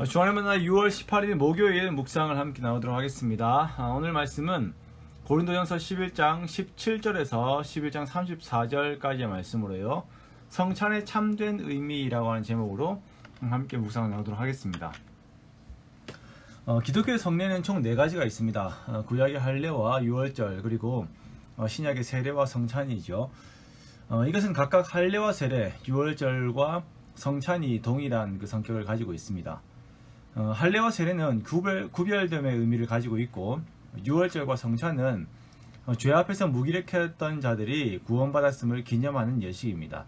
어, 주안의 만날 6월 18일 목요일 묵상을 함께 나누도록 하겠습니다. 아, 오늘 말씀은 고린도전서 11장 17절에서 11장 34절까지의 말씀으로요. 성찬의 참된 의미라고 하는 제목으로 함께 묵상을 나누도록 하겠습니다. 어, 기독교의 성례는 총 4가지가 있습니다. 어, 구약의 할례와 유월절 그리고 어, 신약의 세례와 성찬이죠. 어, 이것은 각각 할례와 세례, 유월절과 성찬이 동일한 그 성격을 가지고 있습니다. 어, 할례와 세례는 구별, 구별됨의 의미를 가지고 있고 유월절과 성찬은 어, 죄 앞에서 무기력했던 자들이 구원받았음을 기념하는 예식입니다.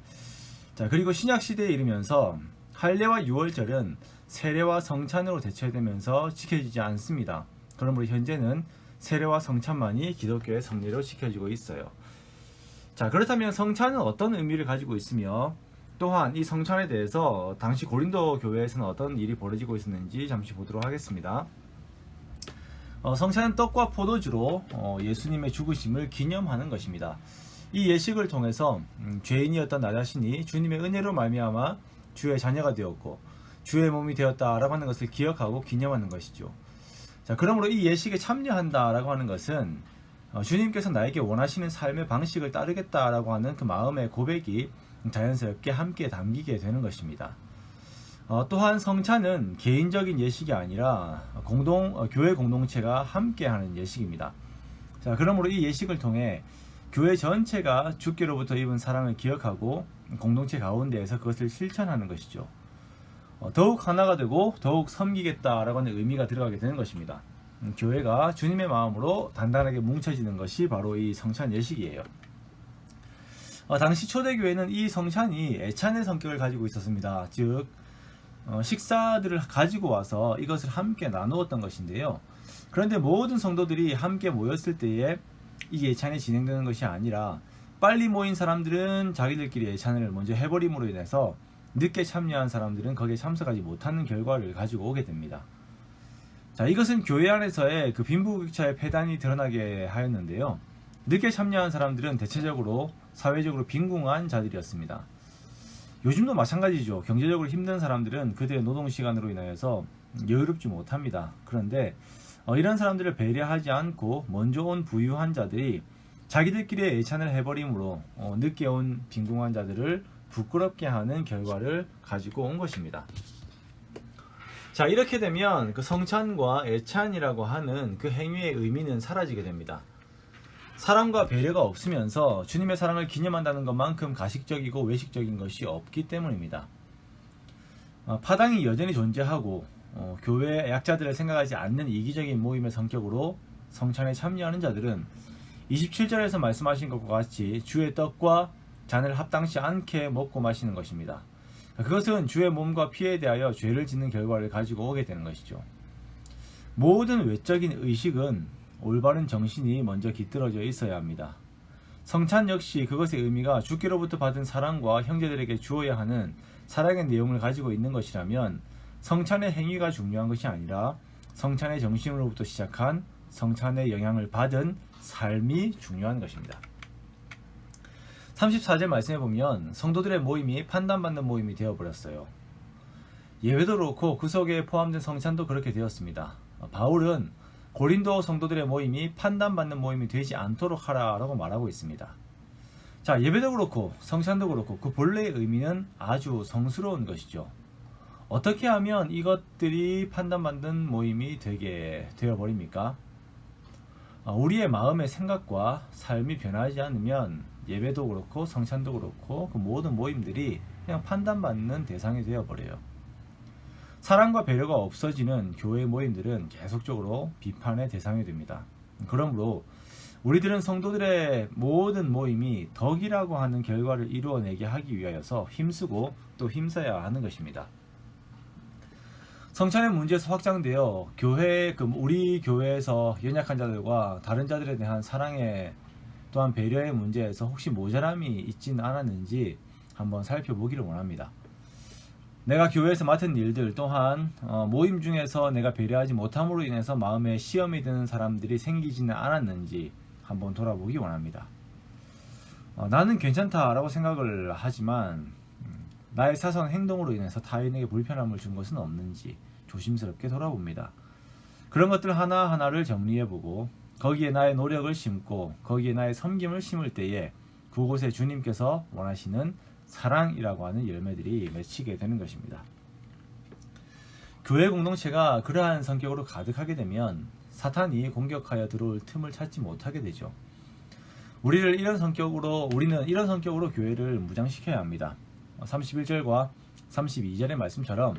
자 그리고 신약 시대에 이르면서 할례와 유월절은 세례와 성찬으로 대체되면서 지켜지지 않습니다. 그러므로 현재는 세례와 성찬만이 기독교의 성례로 지켜지고 있어요. 자 그렇다면 성찬은 어떤 의미를 가지고 있으며 또한 이 성찬에 대해서 당시 고린도 교회에서는 어떤 일이 벌어지고 있었는지 잠시 보도록 하겠습니다. 어, 성찬은 떡과 포도주로 어, 예수님의 죽으심을 기념하는 것입니다. 이 예식을 통해서 음, 죄인이었던 나 자신이 주님의 은혜로 말미암아 주의 자녀가 되었고 주의 몸이 되었다라고 하는 것을 기억하고 기념하는 것이죠. 자, 그러므로 이 예식에 참여한다라고 하는 것은 어, 주님께서 나에게 원하시는 삶의 방식을 따르겠다라고 하는 그 마음의 고백이 자연스럽게 함께 담기게 되는 것입니다. 어, 또한 성찬은 개인적인 예식이 아니라 공동 어, 교회 공동체가 함께하는 예식입니다. 자, 그러므로 이 예식을 통해 교회 전체가 주께로부터 입은 사랑을 기억하고 공동체 가운데에서 그것을 실천하는 것이죠. 어, 더욱 하나가 되고 더욱 섬기겠다라고 하는 의미가 들어가게 되는 것입니다. 음, 교회가 주님의 마음으로 단단하게 뭉쳐지는 것이 바로 이 성찬 예식이에요. 어, 당시 초대교회는 이 성찬이 애찬의 성격을 가지고 있었습니다. 즉 어, 식사들을 가지고 와서 이것을 함께 나누었던 것인데요. 그런데 모든 성도들이 함께 모였을 때에 이 예찬이 진행되는 것이 아니라 빨리 모인 사람들은 자기들끼리 예찬을 먼저 해버림으로 인해서 늦게 참여한 사람들은 거기에 참석하지 못하는 결과를 가지고 오게 됩니다. 자, 이것은 교회 안에서의 그 빈부격차의 폐단이 드러나게 하였는데요. 늦게 참여한 사람들은 대체적으로 사회적으로 빈궁한 자들이었습니다. 요즘도 마찬가지죠. 경제적으로 힘든 사람들은 그들의 노동 시간으로 인하여서 여유롭지 못합니다. 그런데 어, 이런 사람들을 배려하지 않고 먼저 온 부유한 자들이 자기들끼리 예찬을 해버림으로 어, 늦게 온 빈궁한 자들을 부끄럽게 하는 결과를 가지고 온 것입니다. 자 이렇게 되면 그 성찬과 애찬이라고 하는 그 행위의 의미는 사라지게 됩니다. 사랑과 배려가 없으면서 주님의 사랑을 기념한다는 것만큼 가식적이고 외식적인 것이 없기 때문입니다. 어, 파당이 여전히 존재하고 어, 교회 약자들을 생각하지 않는 이기적인 모임의 성격으로 성찬에 참여하는 자들은 27절에서 말씀하신 것과 같이 주의 떡과 잔을 합당치 않게 먹고 마시는 것입니다. 그것은 주의 몸과 피에 대하여 죄를 짓는 결과를 가지고 오게 되는 것이죠. 모든 외적인 의식은 올바른 정신이 먼저 깃들어져 있어야 합니다. 성찬 역시 그것의 의미가 주께로부터 받은 사랑과 형제들에게 주어야 하는 사랑의 내용을 가지고 있는 것이라면 성찬의 행위가 중요한 것이 아니라 성찬의 정신으로부터 시작한 성찬의 영향을 받은 삶이 중요한 것입니다. 34절 말씀해 보면 성도들의 모임이 판단받는 모임이 되어버렸어요. 예배도 그렇고 그 속에 포함된 성찬도 그렇게 되었습니다. 바울은 고린도 성도들의 모임이 판단받는 모임이 되지 않도록 하라라고 말하고 있습니다. 자, 예배도 그렇고 성찬도 그렇고 그 본래의 의미는 아주 성스러운 것이죠. 어떻게 하면 이것들이 판단받는 모임이 되게 되어 버립니까? 아, 우리의 마음의 생각과 삶이 변하지 않으면 예배도 그렇고 성찬도 그렇고 그 모든 모임들이 그냥 판단받는 대상이 되어 버려요. 사랑과 배려가 없어지는 교회 모임들은 계속적으로 비판의 대상이 됩니다. 그러므로 우리들은 성도들의 모든 모임이 덕이라고 하는 결과를 이루어내게 하기 위하여서 힘쓰고 또 힘써야 하는 것입니다. 성찬의 문제에서 확장되어 교회 그 우리 교회에서 연약한 자들과 다른 자들에 대한 사랑의 또한 배려의 문제에서 혹시 모자람이 있지는 않았는지 한번 살펴보기를 원합니다. 내가 교회에서 맡은 일들 또한 어, 모임 중에서 내가 배려하지 못함으로 인해서 마음에 시험이 드는 사람들이 생기지는 않았는지 한번 돌아보기 원합니다. 어, 나는 괜찮다라고 생각을 하지만 음, 나의 사소한 행동으로 인해서 타인에게 불편함을 준 것은 없는지 조심스럽게 돌아봅니다. 그런 것들 하나하나를 정리해보고 거기에 나의 노력을 심고 거기에 나의 섬김을 심을 때에 그곳에 주님께서 원하시는 사랑이라고 하는 열매들이 맺히게 되는 것입니다. 교회 공동체가 그러한 성격으로 가득하게 되면 사탄이 공격하여 들어올 틈을 찾지 못하게 되죠. 우리를 이런 성격으로 우리는 이런 성격으로 교회를 무장시켜야 합니다. 31절과 32절의 말씀처럼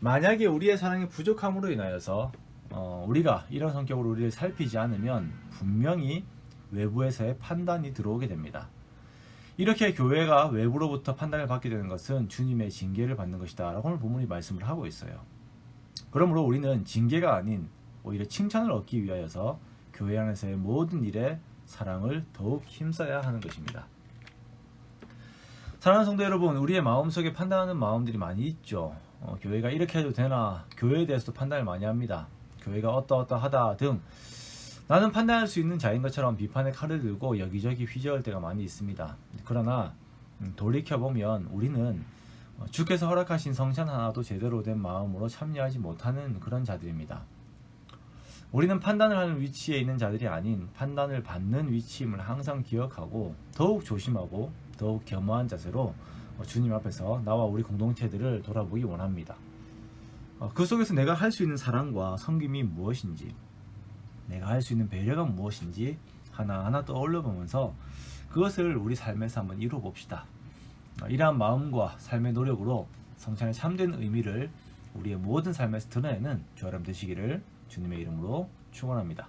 만약에 우리의 사랑이 부족함으로 인하여서 어, 우리가 이런 성격으로 우리를 살피지 않으면 분명히 외부에서의 판단이 들어오게 됩니다. 이렇게 교회가 외부로부터 판단을 받게 되는 것은 주님의 징계를 받는 것이다. 라고 오늘 본문이 말씀을 하고 있어요. 그러므로 우리는 징계가 아닌 오히려 칭찬을 얻기 위하여서 교회 안에서의 모든 일에 사랑을 더욱 힘써야 하는 것입니다. 사랑하는 성도 여러분, 우리의 마음속에 판단하는 마음들이 많이 있죠. 어, 교회가 이렇게 해도 되나, 교회에 대해서도 판단을 많이 합니다. 교회가 어떠어떠하다 등 나는 판단할 수 있는 자인 것처럼 비판의 칼을 들고 여기저기 휘저을 때가 많이 있습니다. 그러나 음, 돌이켜보면 우리는 어, 주께서 허락하신 성찬 하나도 제대로 된 마음으로 참여하지 못하는 그런 자들입니다. 우리는 판단을 하는 위치에 있는 자들이 아닌 판단을 받는 위치임을 항상 기억하고 더욱 조심하고 더욱 겸허한 자세로 어, 주님 앞에서 나와 우리 공동체들을 돌아보기 원합니다. 어, 그 속에서 내가 할 수 있는 사랑과 섬김이 무엇인지, 내가 할 수 있는 배려가 무엇인지 하나하나 떠올려 보면서 그것을 우리 삶에서 한번 이루어 봅시다. 어, 이러한 마음과 삶의 노력으로 성찬의 참된 의미를 우리의 모든 삶에서 드러내는 주 여러분 되시기를 주님의 이름으로 축원합니다.